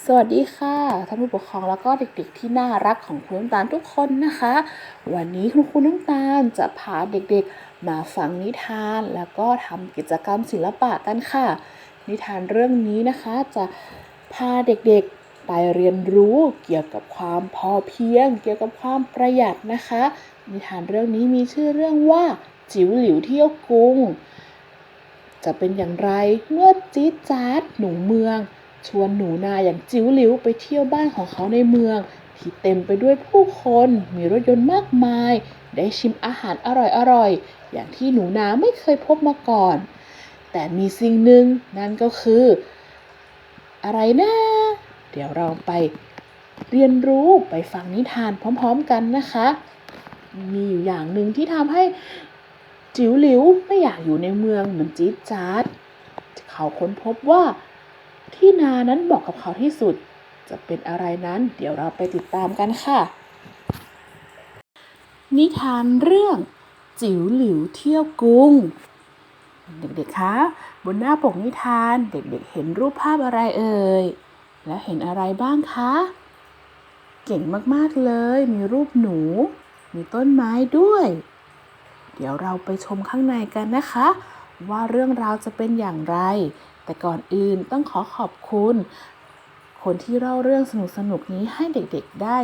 สวัสดีค่ะท่านผู้ปกครองแล้วก็เด็กๆ ที่น่ารักของคุณน้ำตาลทุกคนนะคะ วันนี้คุณครูน้ำตาลจะพาเด็กๆ มาฟังนิทาน แล้วก็ทำกิจกรรมศิลปะกันค่ะ นิทานเรื่องนี้นะคะจะพาเด็กๆไปเรียนรู้เกี่ยวกับความพอเพียง เกี่ยวกับความประหยัดนะคะ นิทานเรื่องนี้มีชื่อเรื่องว่าจิ๋วหลิวเที่ยวกรุง จะเป็นอย่างไรเมื่อจี๊ดจ๊าดหนูเมือง ชวนหนูนาอย่างจิ๋วหลิวไปเที่ยวบ้านของเขาในเมือง ที่เต็มไปด้วยผู้คนมีรถยนต์มากมาย ได้ชิมอาหารอร่อยๆ อย่างที่หนูนาไม่เคยพบมาก่อน แต่มีสิ่งหนึ่งนั่นก็คือ อะไรนะ เดี๋ยวเราไปเรียนรู้ไปฟังนิทานพร้อมๆกันนะคะ มีอยู่อย่างหนึ่งที่ทำให้จิ๋วหลิวไม่อยากอยู่ในเมืองเหมือนจี๊ดจ๊าดเขาค้นพบว่า ที่นานั้นเหมาะกับเขาที่สุด จะเป็นอะไรนั้นเดี๋ยวเราไปติดตามกันค่ะ นิทานเรื่อง จิ๋วหลิวเที่ยวกรุง เด็กๆคะบนหน้าปกนิทานเด็กๆ เห็นรูปภาพอะไรเอ่ย และเห็นอะไรบ้างคะ เก่งมากๆเลย มีรูปหนู มีต้นไม้ด้วย เดี๋ยวเราไปชมข้างในกันนะคะ ว่าเรื่องราวจะเป็นอย่างไร แต่ก่อนอื่นต้องขอขอบคุณ คนที่เล่าเรื่องสนุกๆนี้ให้เด็กๆได้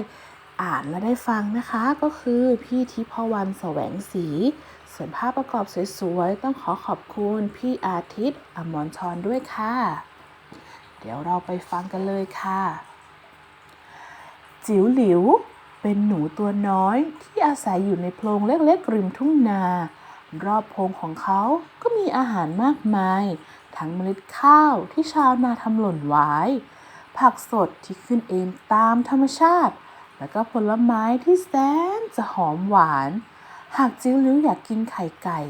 อ่านและได้ฟังนะคะก็คือพี่ทิพวรรณแสวงศรีส่วนภาพประกอบสวยๆ ต้องขอขอบคุณพี่อาทิตย์อมรชรด้วยค่ะ เดี๋ยวเราไปฟังกันเลยค่ะ จิ๋วหลิว เป็นหนูตัวน้อยที่อาศัยอยู่ในโพรงเล็กๆริมทุ่งนา รอบโพรงของเขาก็มีอาหารมากมาย ทั้งเมล็ดข้าวที่ชาวนาทำหล่นไว้ ผักสดที่ขึ้นเองตามธรรมชาติ แล้วก็ผลไม้ที่แสนจะหอมหวาน หากจิ๋วหลิวอยากกินไข่ไก่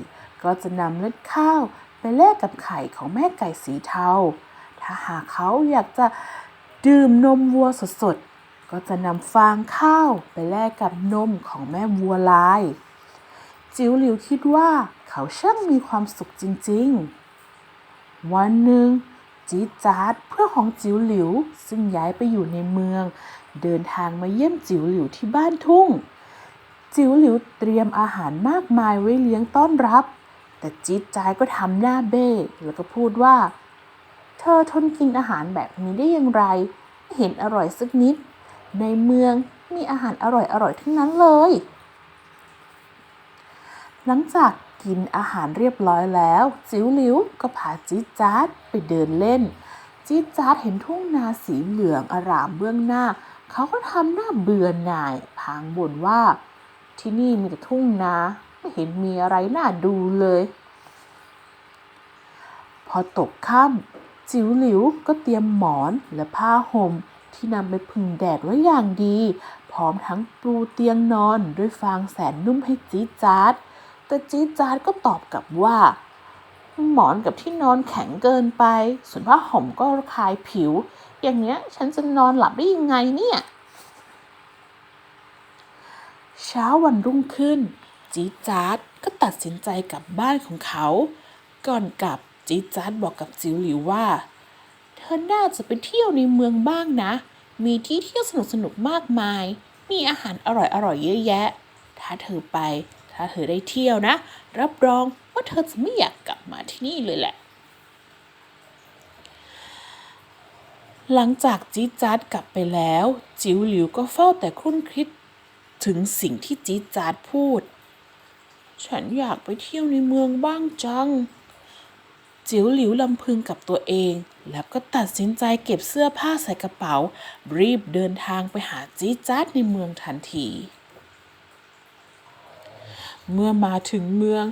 ก็จะนำเมล็ดข้าวไปแลกกับไข่ของแม่ไก่สีเทา ถ้าหากเขาอยากจะดื่มนมวัวสดๆ ก็จะนำฟางข้าวไปแลกกับนมของแม่วัวลาย จิ๋วหลิวคิดว่าเขาช่างมีความสุขจริง ๆ วันหนึ่งจี๊ดจ๊าดเพื่อนของจิ๋วหลิว ซึ่งย้ายไปอยู่ในเมือง เดินทางมาเยี่ยมจิ๋วหลิวที่บ้านทุ่ง จิ๋วหลิวเตรียมอาหารมากมายไว้เลี้ยงต้อนรับ แต่จี๊ดจ๊าดก็ทำหน้าเบ้แล้วก็พูดว่า เธอทนกินอาหารแบบนี้ได้อย่างไรไม่เห็นอร่อยสักนิด ในเมืองมีอาหารอร่อยๆทั้งนั้นเลย หลังจาก กินอาหารเรียบร้อยแล้ว จิ๋วหลิวก็พาจี๊จ๊าดไปเดินเล่น จี๊จ๊าดเห็นทุ่งนาสีเหลืองอารามเบื้องหน้า เขาก็ทำหน้าเบื่อหน่ายพางบ่นว่า ที่นี่มีแต่ทุ่งนาไม่เห็นมีอะไรน่าดูเลย พอตกค่ำจิ๋วหลิวก็เตรียมหมอนและผ้าห่มที่นำไปพึ่งแดดไว้อย่างดี พร้อมทั้งปูเตียงนอนด้วยฟางแสนนุ่มให้จี๊จ๊าด แต่จี๊ดจาดก็ตอบกลับว่า หมอนกับที่นอนแข็งเกินไป ส่วนผ้าห่มก็ระคายผิว อย่างเนี้ยฉันจะนอนหลับได้ยังไงเนี่ย เช้าวันรุ่งขึ้น จี๊ดจาดก็ตัดสินใจกลับบ้านของเขา ก่อนกลับจี๊ดจาดบอกกับจิ๋วหลิวว่า เธอน่าจะไปเที่ยวในเมืองบ้างนะ มีที่เที่ยวสนุกสนุกๆมากมาย มีอาหารอร่อยอร่อยๆเยอะแยะ ถ้าเธอไป ถ้าเธอได้เที่ยวนะ รับรองว่าเธอจะไม่อยากกลับมาที่นี่เลยแหละ หลังจากจี๊จ๊าดกลับไปแล้ว จิ๋วหลิวก็เฝ้าแต่ครุ่นคิดถึงสิ่งที่จี๊จ๊าดพูด ฉันอยากไปเที่ยวในเมืองบ้างจัง จิ๋วหลิวลำพึงกับตัวเอง แล้วก็ตัดสินใจเก็บเสื้อผ้าใส่กระเป๋า รีบเดินทางไปหาจี๊จ๊าดในเมืองทันที เมื่อมาถึงเมือง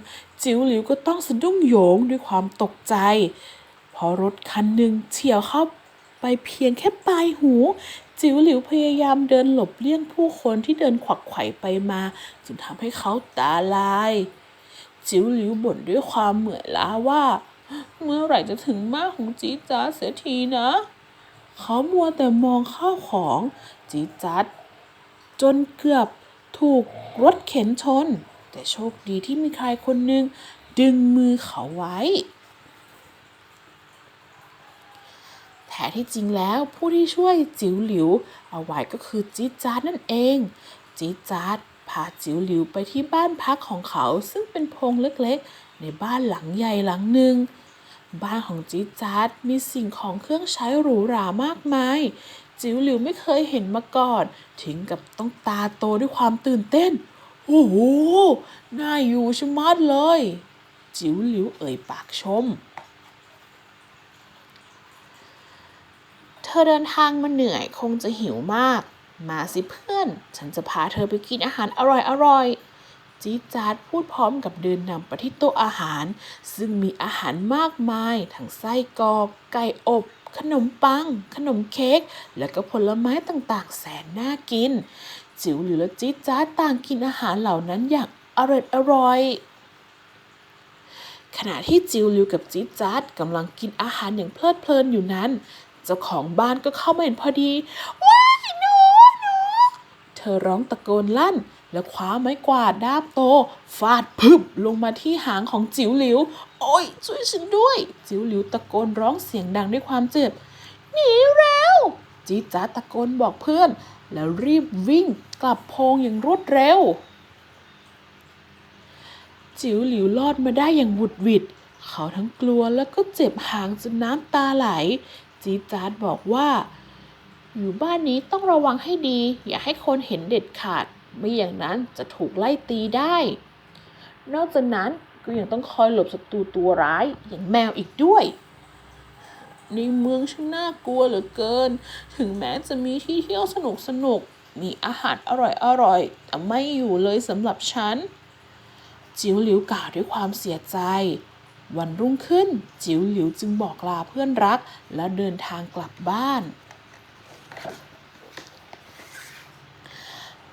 จิ๋วหลิวก็ต้องสะดุ้งโหยงด้วยความตกใจ เพราะรถคันหนึ่งเฉียวเข้าไปเพียงแค่ปลายหู จิ๋วหลิวพยายามเดินหลบเลี่ยงผู้คนที่เดินขวักไขว่ไปมาจนทำให้เขาตาลาย จิ๋วหลิวบ่นด้วยความเหมื่อยล้าว่า เมื่อไหร่จะถึงบ้านของจีจ๊าเสียทีนะ เขามัวแต่มองข้าวของจีจ๊าดจนเกือบถูกรถเข็นชน แต่โชคดีที่มีใครคนหนึ่งดึงมือเขาไว้ แท้ที่จริงแล้วผู้ที่ช่วยจิ๋วหลิว เอาไว้ก็คือจี๊ดจ๊าดนั่นเอง จี๊ดจ๊าดพาจิ๋วหลิวไปที่บ้านพักของเขาซึ่งเป็นพงเล็กๆ ในบ้านหลังใหญ่หลังหนึ่ง บ้านของจี๊ดจ๊าดมีสิ่งของเครื่องใช้หรูหรามากมาย จิ๋วหลิวไม่เคยเห็นมาก่อน ถึงกับต้องตาโตด้วยความตื่นเต้น โอ้โห น่าอยู่ชะมัดเลย จิ๋วหลิวเอ่ยปากชม เธอเดินทางมาเหนื่อยคงจะหิวมาก มาสิเพื่อน ฉันจะพาเธอไปกินอาหารอร่อยๆจี๊ดจ๊าดพูดพร้อมกับเดินนำไปที่โต๊ะอาหาร ซึ่งมีอาหารมากมาย ทั้งไส้กรอกไก่อบ ขนมปัง ขนมเค้ก และก็ผลไม้ต่างๆ แสนน่ากิน จิ๋วหลิวและจี๊ดจ๊าดต่างกินอาหารเหล่านั้นอย่างอร่อยอร่อยขณะที่จิวลิวกับจี๊ดจ๊าดกำลังกินอาหารอย่างเพลิดเพลินอยู่นั้น เจ้าของบ้านก็เข้ามาเห็นพอดี ว้ายหนูหนูเธอร้องตะโกนลั่น แล้วคว้าไม้กวาดด้ามโต ฟาดพึบลงมาที่หางของจิ๋วหลิว โอ้ยช่วยฉันด้วย จิ๋วหลิวตะโกนร้องเสียงดังด้วยความเจ็บ หนีเร็ว จี๊ดจ๊าดตะโกนบอกเพื่อน แล้วรีบวิ่งกลับโพงอย่างรวดเร็ว จิ๋วหลิวรอดมาได้อย่างหวุดหวิด เขาทั้งกลัวแล้วก็เจ็บหางจนน้ำตาไหล จี๊ดจ๊าดบอกว่า อยู่บ้านนี้ต้องระวังให้ดี อย่าให้คนเห็นเด็ดขาด ไม่อย่างนั้นจะถูกไล่ตีได้ นอกจากนั้นก็ยังต้องคอยหลบศัตรูตัวร้ายอย่างแมวอีกด้วย ในเมืองช่างน่ากลัวเหลือเกิน ถึงแม้จะมีที่เที่ยวสนุกสนุก มีอาหารอร่อยอร่อยแต่ไม่อยู่เลยสำหรับฉัน จิ๋วหลิวกล่าวด้วยความเสียใจ วันรุ่งขึ้น จิ๋วหลิวจึงบอกลาเพื่อนรัก และเดินทางกลับบ้าน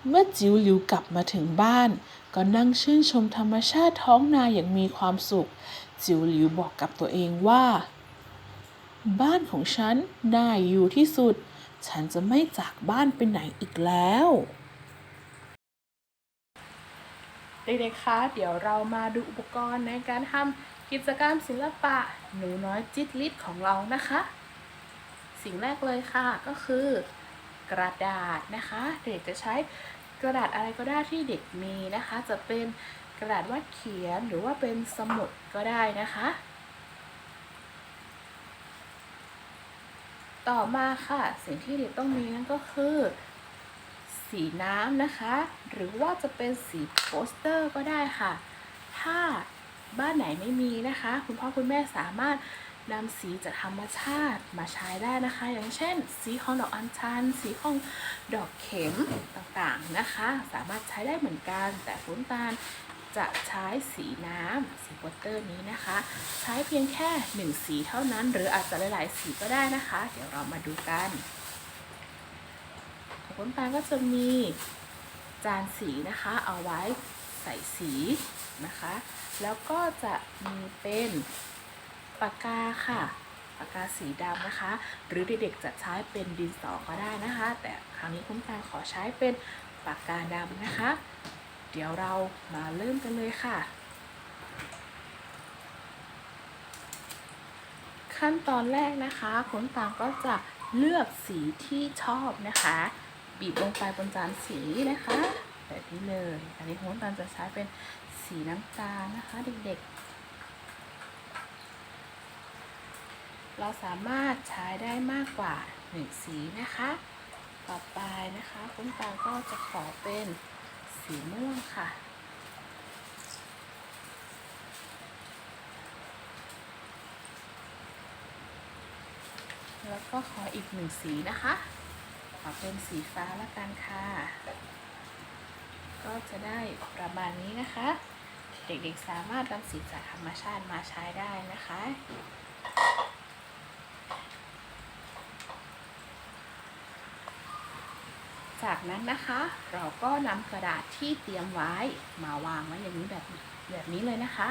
เมื่อจิ๋วหลิวกลับมาถึงบ้าน ก็นั่งชื่นชมธรรมชาติท้องนาอย่างมีความสุข จิ๋วหลิวบอกกับตัวเองว่า บ้านของฉันน่าอยู่ที่สุด ฉันจะไม่จากบ้านไปไหนอีกแล้ว เด็กๆ คะ เดี๋ยวเรามาดูอุปกรณ์ในการทำกิจกรรมศิลปะหนูน้อยจิตลิศของเรานะคะ สิ่งแรกเลยค่ะก็คือกระดาษนะคะ เด็กจะใช้กระดาษอะไรก็ได้ที่เด็กมีนะคะ จะเป็นกระดาษวาดเขียนหรือว่าเป็นสมุดก็ได้นะคะ ต่อมาค่ะ สิ่งที่เด็กต้องมีนั่นก็คือ สีน้ำนะคะ หรือว่าจะเป็นสีโปสเตอร์ก็ได้ค่ะ ถ้าบ้านไหนไม่มีนะคะ คุณพ่อคุณแม่สามารถนำสีจากธรรมชาติมาใช้ได้นะคะ อย่างเช่น สีของดอกอัญชัน สีของดอกเข็มต่างๆนะคะ สามารถใช้ได้เหมือนกัน แต่ฟุ้นตาล จะใช้สีน้ำสีโปสเตอร์นี้นะคะ ใช้เพียงแค่หนึ่งสีเท่านั้น หรืออาจจะหลายๆสีก็ได้นะคะ เดี๋ยวเรามาดูกันของน้ำตาก็จะมีจานสีนะคะ เอาไว้ใส่สีนะคะ แล้วก็จะมีเป็นปากกาค่ะปากกาสีดำนะคะ หรือเด็กๆจะใช้เป็นดินสอก็ได้นะคะ แต่ครั้งนี้คุณตาขอใช้เป็นปากกาดำนะคะ เดี๋ยวเรามาเริ่มกันเลยค่ะ ขั้นตอนแรกนะคะคุณตาก็จะเลือกสีที่ชอบนะคะ บีบลงไปบนจานสีนะคะ แบบนี้เลย อันนี้คุณตาจะใช้เป็นสีน้ำตาลนะคะเด็กๆ เราสามารถใช้ได้มากกว่าหนึ่งสีนะคะ ต่อไปนะคะคุณตาก็จะขอเป็น สีม่วงค่ะ แล้วก็ขออีกหนึ่งสีนะคะ ขอเป็นสีฟ้าละกันค่ะ ก็จะได้ประมาณนี้นะคะ เด็กๆสามารถนำสีจากธรรมชาติมาใช้ได้นะคะ จากนั้นนะคะ เราก็นำกระดาษที่เตรียมไว้มาวางไว้อย่างนี้แบบแบบนี้เลยนะคะ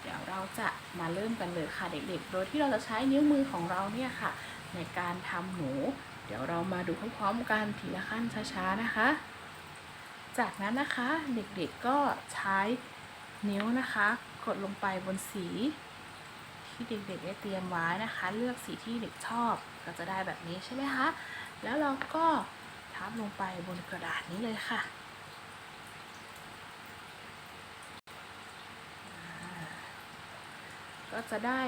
เดี๋ยวเราจะมาเริ่มกันเลยค่ะเด็กๆ โดยที่เราจะใช้นิ้วมือของเราเนี่ยค่ะ ในการทำหนู เดี๋ยวเรามาดูพร้อมๆกันทีละขั้นช้าๆนะคะ จากนั้นนะคะเด็กๆก็ใช้นิ้วนะคะ กดลงไปบนสีที่เด็กๆได้เตรียมไว้นะคะ เลือกสีที่เด็กชอบก็จะได้แบบนี้ใช่ไหมคะ แล้วเราก็ ทับลงไปบนกระดาษนี้เลยค่ะ ก็จะได้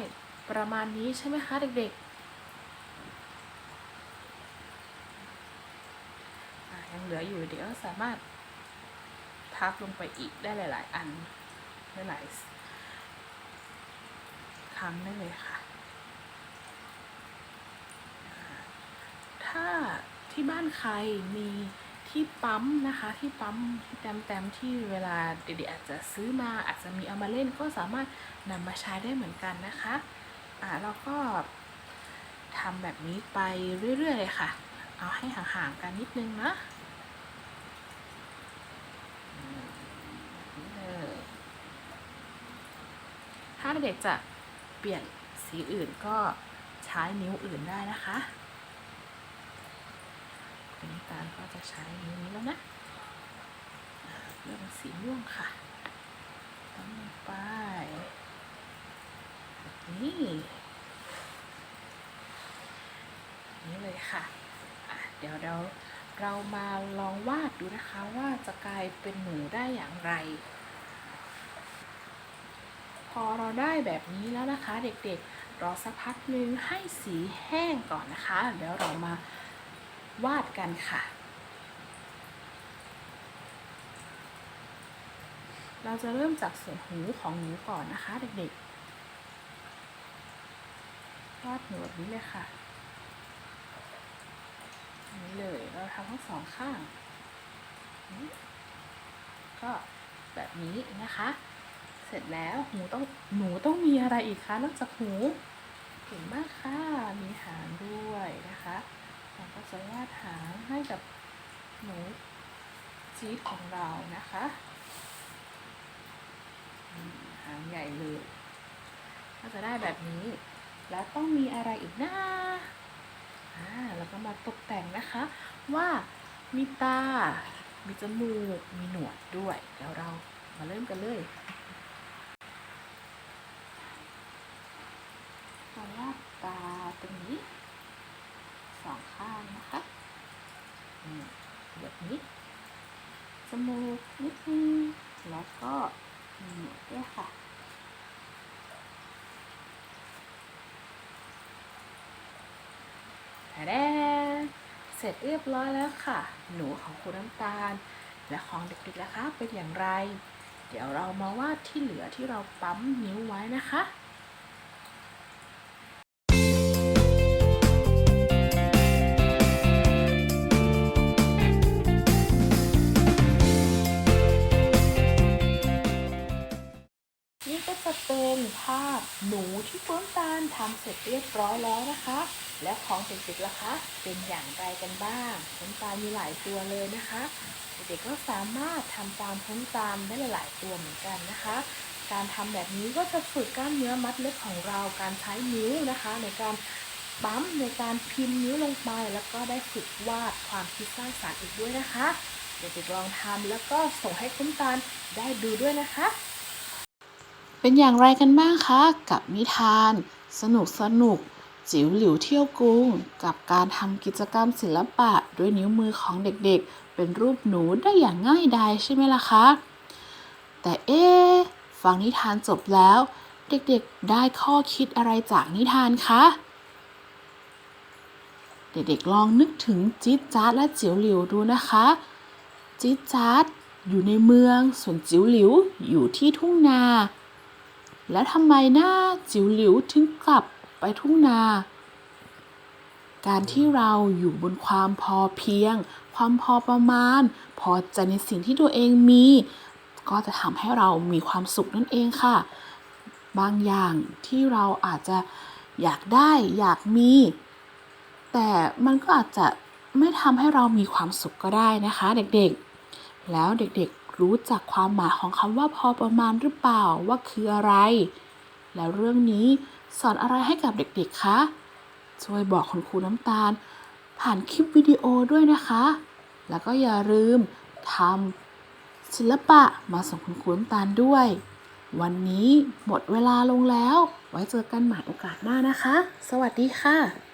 ประมาณนี้ใช่ไหมคะเด็กๆ ยังเหลืออยู่เดี๋ยวสามารถทับลงไปอีกได้หลาย ๆ อันหลายๆครั้งได้เลยค่ะ ถ้า ที่บ้านใครมีที่ปั๊มนะคะที่ปั๊มที่แต้มๆที่เวลาเด็กๆอาจจะซื้อมาอาจจะมีเอามาเล่นก็สามารถนำมาใช้ได้เหมือนกันนะคะอ่าเราก็ทำแบบนี้ไปเรื่อยๆเลยค่ะ เอาให้ห่างๆกันนิดนึงนะถ้าเด็กจะเปลี่ยนสีอื่นก็ใช้นิ้วอื่นได้นะคะ อันนี้ตาลก็จะใช้นี้แล้วนะเลือกเป็นสีม่วงค่ะตั้งลงไปแบบนี้นี่เลยค่ะะเดี๋ยวเราเรามาลองวาดดูนะคะว่าจะกลายเป็นหนูได้อย่างไร พอเราได้แบบนี้แล้วนะคะ เด็กๆรอสักพักนึงให้สีแห้งก่อนนะคะ เดี๋ยวเรามา วาดกันค่ะ เราจะเริ่มจากส่วนหูของหนูก่อนนะคะ เด็กๆวาดหนูแบบนี้เลยค่ะนี้เลยเราทำทั้งสองข้าง ก็แบบนี้นะคะ เสร็จแล้วหูต้องหนูต้องมีอะไรอีกคะนอกจากหูเก่งมากค่ะ มีหางด้วยนะคะ เราก็จะวาดหางให้กับหนูจี๊ดของเรานะคะ หางใหญ่เลยก็จะได้แบบนี้ แล้วต้องมีอะไรอีกนะอ่าแล้วก็มาตกแต่งนะคะว่ามีตา มีจมูก มีหนวดด้วย เดี๋ยวเรามาเริ่มกันเลยเราวาดตาตรงนี้ สองข้างนะคะอืม นี้จมูกนิดนึงแล้วก็มีหนวดด้วยค่ะแต่แดนเสร็จเรียบร้อยแล้วค่ะ หนูของคุณน้ำตาล และของเด็กๆนะคะเป็นอย่างไร เดี๋ยวเรามาวาดที่เหลือที่เราปั๊มนิ้วไว้นะคะ นี่ก็จะเป็นภาพหนูที่ต้นตาลทำเสร็จเรียบร้อยแล้วนะคะ และของเด็กๆล่ะคะ เป็นอย่างไรกันบ้างต้นตาลมีหลายตัวเลยนะคะ เด็กๆก็สามารถทำตามพ้นตามได้หลายๆตัวเหมือนกันนะคะ การทำแบบนี้ก็จะฝึกกล้ามเนื้อมัดเล็บของเราการใช้นิ้วนะคะ ในการปั๊มในการพิมพ์นิ้วลงไป แล้วก็ได้ฝึกวาดความคิดสร้างสรรค์อีกด้วยนะคะ เด็กๆลองทำแล้วก็ส่งให้คุณตาลได้ดูด้วยนะคะ เป็นอย่างไรกันบ้างคะ กับนิทาน สนุกสนุก จิ๋วหลิวเที่ยวกรุง กับการทำกิจกรรมศิลปะด้วยนิ้วมือของเด็กๆ เป็นรูปหนูได้อย่างง่ายดายใช่ไหมล่ะคะ แต่เอ๊ฟังนิทานจบแล้ว เด็กๆได้ข้อคิดอะไรจากนิทานคะ เด็กๆลองนึกถึงจี๊ดจ๊าดและจิ๋วหลิวดูนะคะจี๊ดจ๊าดอยู่ในเมืองส่วนจิ๋วหลิวอยู่ที่ทุ่งนา แล้วทำไมหน้าจิ๋วหลิวถึงกลับไปทุ่งนา การที่เราอยู่บนความพอเพียง ความพอประมาณ พอใจในสิ่งที่ตัวเองมี ก็จะทำให้เรามีความสุขนั่นเองค่ะ บางอย่างที่เราอาจจะอยากได้อยากมี แต่มันก็อาจจะไม่ทำให้เรามีความสุขก็ได้นะคะ เด็กๆ แล้วเด็กๆ รู้จักความหมายของคำว่าพอประมาณหรือเปล่าว่าคืออะไร แล้วเรื่องนี้สอนอะไรให้กับเด็กๆ คะ ช่วยบอกคุณครูน้ำตาล ผ่านคลิปวิดีโอด้วยนะคะ แล้วก็อย่าลืมทำศิลปะมาส่งคุณครูน้ำตาลด้วย วันนี้หมดเวลาลงแล้ว ไว้เจอกันใหม่โอกาสหน้านะคะ สวัสดีค่ะ